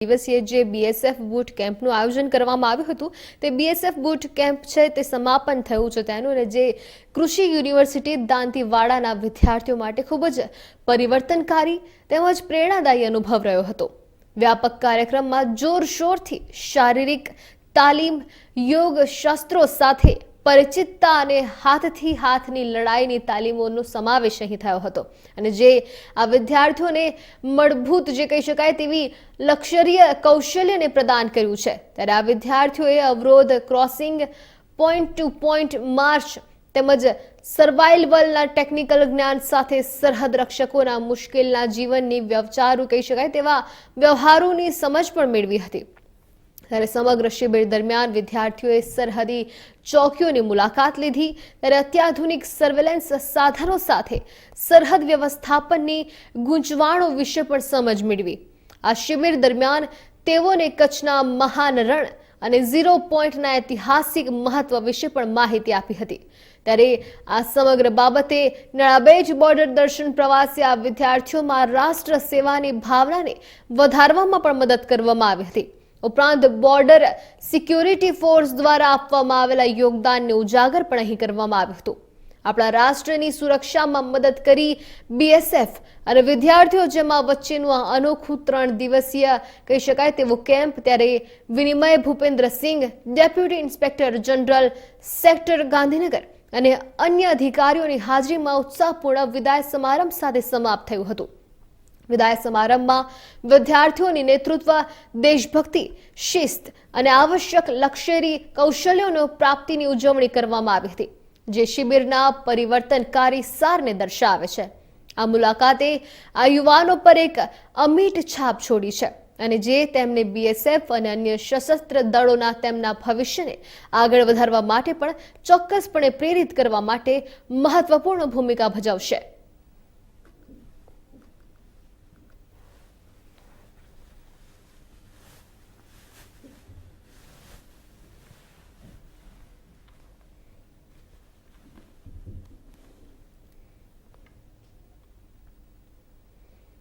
દિવસીય જે BSF boot કેમ્પનું આયોજન કરવામાં આવ્યું હતું, તે બીએસએફ બુટ કેમ્પ છે તે સમાપન થયું છે તેનું અને જે કૃષિ યુનિવર્સિટી દાંતીવાડાના વિદ્યાર્થીઓ માટે ખૂબ જ પરિવર્તનકારી તેમજ પ્રેરણાદાયી અનુભવ રહ્યો હતો. વ્યાપક કાર્યક્રમમાં જોરશોરથી શારીરિક તાલીમ યોગ શાસ્ત્રો સાથે પરિચિતતા અને હાથથી હાથની લડાઈની તાલીમોનો સમાવેશ અહીં થયો હતો. અને જે આ વિદ્યાર્થીઓને મળભૂત જે કહી શકાય તેવી લક્ષરીય કૌશલ્યને પ્રદાન કર્યું છે, ત્યારે આ વિદ્યાર્થીઓએ અવરોધ, crossing point to point march તેમજ સર્વાઇવલના ટેકનિકલ જ્ઞાન સાથે સરહદ રક્ષકોના મુશ્કેલના જીવનની વ્યવચારો કહી શકાય તેવા વ્યવહારોની સમજ પણ મેળવી હતી. ત્યારે સમગ્ર શિબિર દરમિયાન વિદ્યાર્થીઓએ સરહદી ચોકીઓની મુલાકાત લીધી. ત્યારે અત્યાધુનિક સર્વેલન્સ સાધનો સાથે સરહદ વ્યવસ્થાપનની ગૂંચવાણો વિશે પણ સમજ મેળવી. આ શિબિર દરમિયાન તેઓને કચ્છના મહાન રણ અને ઝીરો પોઈન્ટના ઐતિહાસિક મહત્વ વિશે પણ માહિતી આપી હતી. ત્યારે આ સમગ્ર બાબતે નળાબેજ બોર્ડર દર્શન પ્રવાસી આ વિદ્યાર્થીઓમાં રાષ્ટ્ર સેવાની ભાવનાને વધારવામાં પણ મદદ કરવામાં આવી હતી. ઉપરાંત બોર્ડર સિક્યોરિટી ફોર્સ દ્વારા આપવામાં આવેલા યોગદાનને ઉજાગર પણ અહીં કરવામાં આવ્યું હતું. આપણા રાષ્ટ્રની સુરક્ષામાં મદદ કરી બીએસએફ અને વિદ્યાર્થીઓ જેમાં વચ્ચેનું આ અનોખું ત્રણ દિવસીય કહી શકાય તેવો કેમ્પ ત્યારે વિનિમય Bhupendrasinh deputy inspector general sector Gandhinagar અને અન્ય અધિકારીઓની હાજરીમાં ઉત્સાહપૂર્ણ વિદાય સમારંભ સાથે સમાપ્ત થયું હતું. વિદાય સમારંભમાં વિદ્યાર્થીઓની નેતૃત્વ, દેશભક્તિ, શિસ્ત અને આવશ્યક લક્ષરી કૌશલ્યોનો પ્રાપ્તિની ઉજવણી કરવામાં આવી હતી, જે શિબિરના પરિવર્તનકારી સારને દર્શાવે છે. આ મુલાકાતે આ યુવાનો પર એક અમીટ છાપ છોડી છે અને જે તેમને બીએસએફ અને અન્ય સશસ્ત્ર દળોના તેમના ભવિષ્યને આગળ વધારવા માટે પણ ચોક્કસપણે પ્રેરિત કરવા માટે મહત્વપૂર્ણ ભૂમિકા ભજવશે.